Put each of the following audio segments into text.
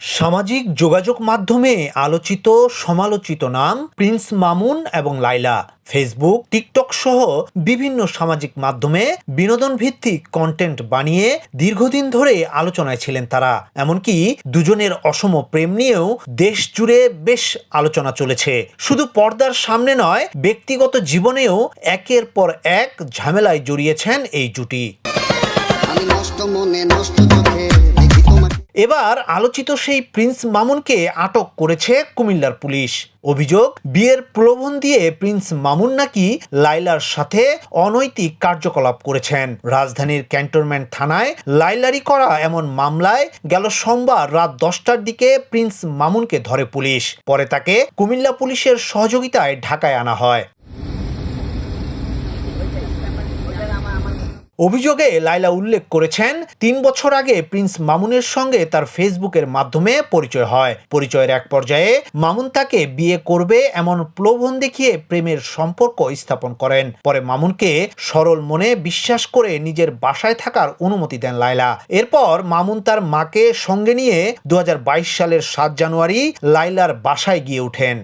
সামাজিক যোগাযোগ মাধ্যমে আলোচিত সমালোচিত নাম প্রিন্স মামুন এবং লাইলা। ফেসবুক, টিকটক সহ বিভিন্ন সামাজিক মাধ্যমে বিনোদন ভিত্তিক কন্টেন্ট বানিয়ে দীর্ঘদিন ধরে আলোচনায় ছিলেন তারা। এমনকি দুজনের অসম প্রেম নিয়েও দেশ জুড়ে বেশ আলোচনা চলেছে। শুধু পর্দার সামনে নয়, ব্যক্তিগত জীবনেও একের পর এক ঝামেলায় জড়িয়েছেন এই জুটি। এবার আলোচিত সেই প্রিন্স মামুনকে আটক করেছে কুমিল্লার পুলিশ। অভিযোগ, বিয়ের প্রলোভন দিয়ে প্রিন্স মামুন নাকি লাইলার সাথে অনৈতিক কার্যকলাপ করেছেন। রাজধানীর ক্যান্টনমেন্ট থানায় লাইলারি করা এমন মামলায় গেল সোমবার রাত দশটার দিকে প্রিন্স মামুনকে ধরে পুলিশ। পরে তাকে কুমিল্লা পুলিশের সহযোগিতায় ঢাকায় আনা হয়। অভিযোগে লাইলা উল্লেখ করেছেন, তিন বছর আগে প্রিন্স মামুনের সঙ্গে তার ফেসবুকের মাধ্যমে পরিচয় হয়। পরিচয়ের এক পর্যায়ে মামুন তাকে বিয়ে করবে এমন প্রলোভন দেখিয়ে প্রেমের সম্পর্ক স্থাপন করেন। পরে মামুনকে সরল মনে বিশ্বাস করে নিজের বাসায় থাকার অনুমতি দেন লাইলা এরপর মামুন তার মাকে সঙ্গে নিয়ে দু হাজার বাইশ সালের সাত জানুয়ারি লাইলার বাসায় গিয়ে ওঠেন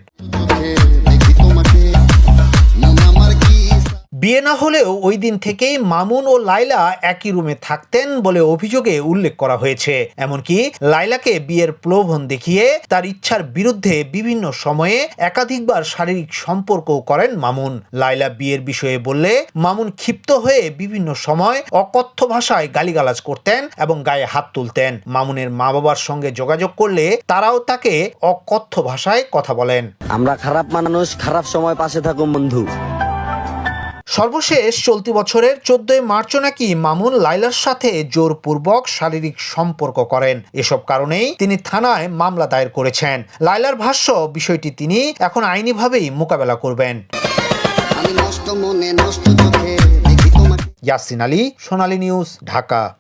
বিয়ে না হলেও ওই দিন থেকেই মামুন ও লাইলা একই রুমে থাকতেন বলে অভিযোগে উল্লেখ করা হয়েছে। এমনকি লাইলাকে বিয়ের প্রলোভন দেখিয়ে তার ইচ্ছার বিরুদ্ধে বিভিন্ন সময়ে একাধিকবার শারীরিক সম্পর্কও করেন মামুন। লাইলা বিয়ের বিষয়ে বললে, মামুন ক্ষিপ্ত হয়ে বিভিন্ন সময় অকথ্য ভাষায় গালিগালাজ করতেন এবং গায়ে হাত তুলতেন। মামুনের মা বাবার সঙ্গে যোগাযোগ করলে তারাও তাকে অকথ্য ভাষায় কথা বলেন। আমরা খারাপ মানুষ, খারাপ সময় পাশে থাকুন বন্ধু। সর্বশেষ চলতি বছরের চোদ্দই মার্চও নাকি মামুন লাইলার সাথে জোরপূর্বক শারীরিক সম্পর্ক করেন। এসব কারণেই তিনি থানায় মামলা দায়ের করেছেন। লাইলার ভাষ্য বিষয়টি তিনি এখন আইনিভাবেই মোকাবেলা করবেন। ইয়াসিন আলী সোনালী নিউজ ঢাকা।